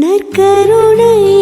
நற்கருணை